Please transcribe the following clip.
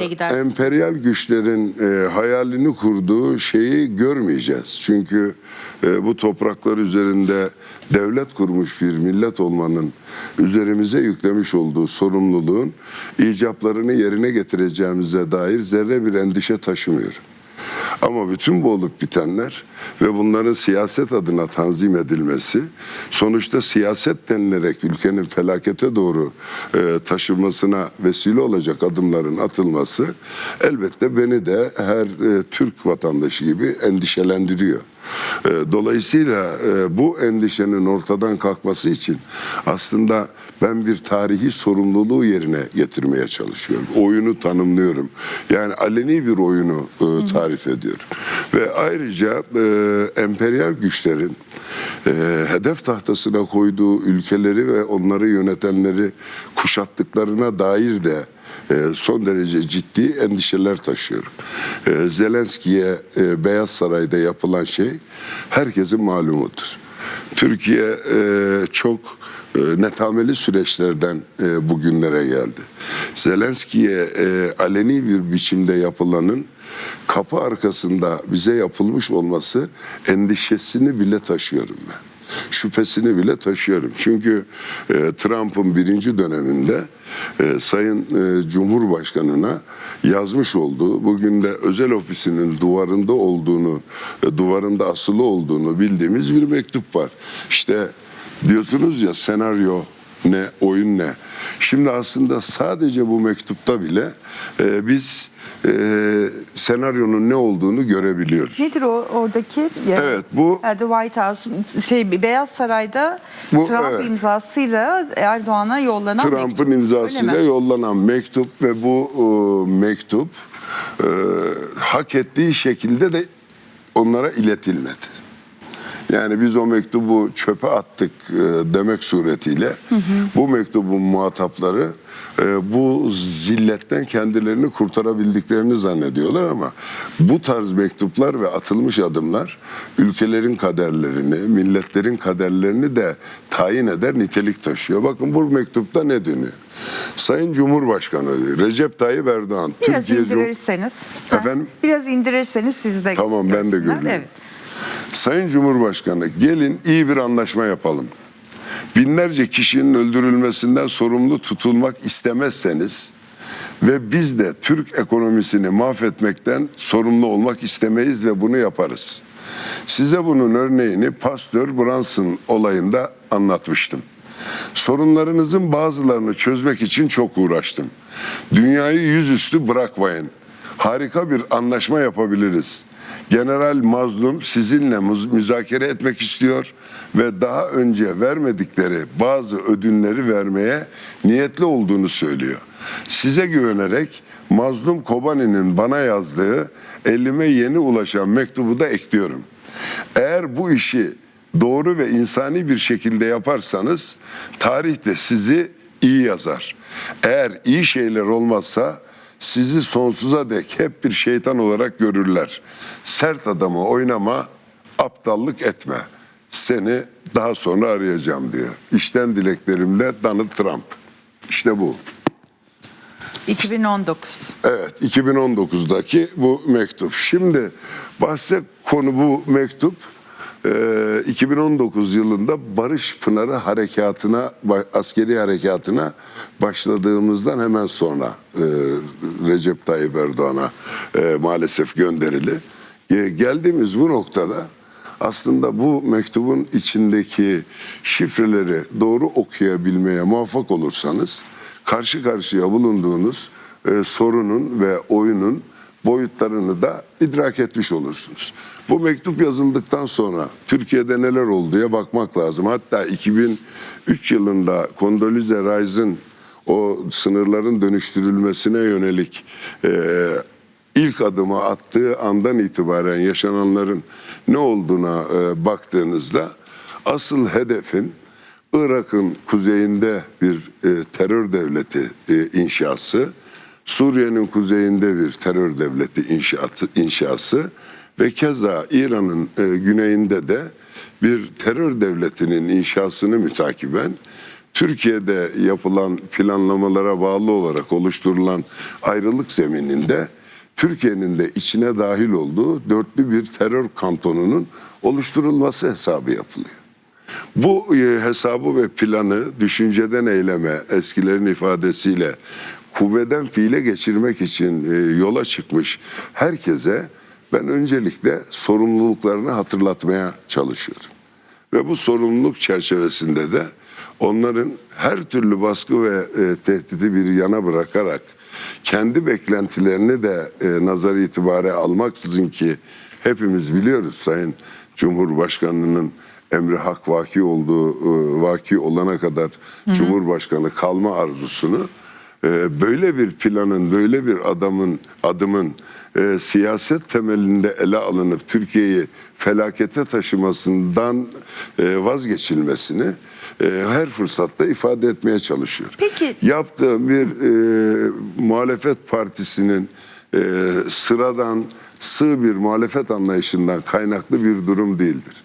böyle giderse? Emperyal güçlerin e, hayalini kurduğu şeyi görmeyeceğiz. Çünkü e, bu topraklar üzerinde devlet kurmuş bir millet olmanın üzerimize yüklemiş olduğu sorumluluğun icaplarını yerine getireceğimize dair zerre bir endişe taşımıyorum. Ama bütün bu olup bitenler ve bunların siyaset adına tanzim edilmesi sonuçta siyaset denilerek ülkenin felakete doğru e, taşınmasına vesile olacak adımların atılması elbette beni de her e, Türk vatandaşı gibi endişelendiriyor. E, Dolayısıyla e, bu endişenin ortadan kalkması için aslında ben bir tarihi sorumluluğu yerine getirmeye çalışıyorum. Oyunu tanımlıyorum. Yani aleni bir oyunu e, tarif ediyorum. Ve ayrıca e, emperyal güçlerin e, hedef tahtasına koyduğu ülkeleri ve onları yönetenleri kuşattıklarına dair de e, son derece ciddi endişeler taşıyorum. E, Zelenski'ye e, Beyaz Saray'da yapılan şey herkesin malumudur. Türkiye çok netameli süreçlerden bugünlere geldi. Zelenski'ye aleni bir biçimde yapılanın kapı arkasında bize yapılmış olması endişesini bile taşıyorum ben. Şüphesini bile taşıyorum. Çünkü e, Trump'ın birinci döneminde e, Sayın e, Cumhurbaşkanı'na yazmış olduğu, bugün de özel ofisinin duvarında olduğunu, e, duvarında asılı olduğunu bildiğimiz bir mektup var. İşte diyorsunuz ya senaryo ne, oyun ne. Şimdi aslında sadece bu mektupta bile e, biz e, senaryonun ne olduğunu görebiliyoruz. Nedir o oradaki? Yani, Evet, bu- The White House şey Beyaz Saray'da Bu, Trump evet. imzasıyla Erdoğan'a yollanan Trump'ın imzasıyla yollanan mektup ve bu e, mektup e, hak ettiği şekilde de onlara iletilmedi. Yani biz o mektubu çöpe attık e, demek suretiyle bu mektubun muhatapları e, bu zilletten kendilerini kurtarabildiklerini zannediyorlar ama bu tarz mektuplar ve atılmış adımlar ülkelerin kaderlerini, milletlerin kaderlerini de tayin eder nitelik taşıyor. Bakın bu mektupta ne deniyor? Sayın Cumhurbaşkanı Recep Tayyip Erdoğan, Biraz Türkiye Cum- indirirseniz. ha, Efendim? Biraz indirirseniz siz de Tamam, ben de göreyim. Evet. Sayın Cumhurbaşkanı gelin iyi bir anlaşma yapalım. Binlerce kişinin öldürülmesinden sorumlu tutulmak istemezseniz ve biz de Türk ekonomisini mahvetmekten sorumlu olmak istemeyiz ve bunu yaparız. Size bunun örneğini Pasteur Brunson olayında anlatmıştım. Sorunlarınızın bazılarını çözmek için çok uğraştım. Dünyayı yüzüstü bırakmayın. Harika bir anlaşma yapabiliriz. General Mazlum sizinle müzakere etmek istiyor ve daha önce vermedikleri bazı ödünleri vermeye niyetli olduğunu söylüyor. Size güvenerek Mazlum Kobani'nin bana yazdığı elime yeni ulaşan mektubu da ekliyorum. Eğer bu işi doğru ve insani bir şekilde yaparsanız tarih de sizi iyi yazar. Eğer iyi şeyler olmazsa sizi sonsuza dek hep bir şeytan olarak görürler. Sert adamı oynama, aptallık etme. Seni daha sonra arayacağım diyor. İşten dileklerimle Donald Trump. İşte bu. 2019. Evet 2019'daki bu mektup. Şimdi bahse konu bu mektup 2019 yılında Barış Pınarı harekatına askeri harekatına başladığımızdan hemen sonra e, Recep Tayyip Erdoğan'a e, maalesef gönderili. E, Geldiğimiz bu noktada aslında bu mektubun içindeki şifreleri doğru okuyabilmeye muvaffak olursanız karşı karşıya bulunduğunuz e, sorunun ve oyunun boyutlarını da idrak etmiş olursunuz. Bu mektup yazıldıktan sonra Türkiye'de neler olduğuya bakmak lazım. Hatta 2003 yılında Condoleezza Rice'ın o sınırların dönüştürülmesine yönelik e, ilk adımı attığı andan itibaren yaşananların ne olduğuna e, baktığınızda asıl hedefin Irak'ın kuzeyinde bir e, terör devleti e, inşası, Suriye'nin kuzeyinde bir terör devleti inşaatı, inşası ve keza İran'ın e, güneyinde de bir terör devletinin inşasını mütakiben Türkiye'de yapılan planlamalara bağlı olarak oluşturulan ayrılık zemininde Türkiye'nin de içine dahil olduğu dörtlü bir terör kantonunun oluşturulması hesabı yapılıyor. Bu e, hesabı ve planı düşünceden eyleme eskilerin ifadesiyle kuvveden fiile geçirmek için e, yola çıkmış herkese ben öncelikle sorumluluklarını hatırlatmaya çalışıyorum. Ve bu sorumluluk çerçevesinde de onların her türlü baskı ve e, tehdidi bir yana bırakarak kendi beklentilerini de e, nazar itibare almaksızın ki hepimiz biliyoruz Sayın Cumhurbaşkanı'nın emri hak vaki olduğu e, vaki olana kadar Cumhurbaşkanı kalma arzusunu böyle bir planın böyle bir adamın adımın e, siyaset temelinde ele alınıp Türkiye'yi felakete taşımasından e, vazgeçilmesini e, her fırsatta ifade etmeye çalışıyor. Peki- Yaptığı bir e, muhalefet partisinin e, sıradan sığ bir muhalefet anlayışından kaynaklı bir durum değildir.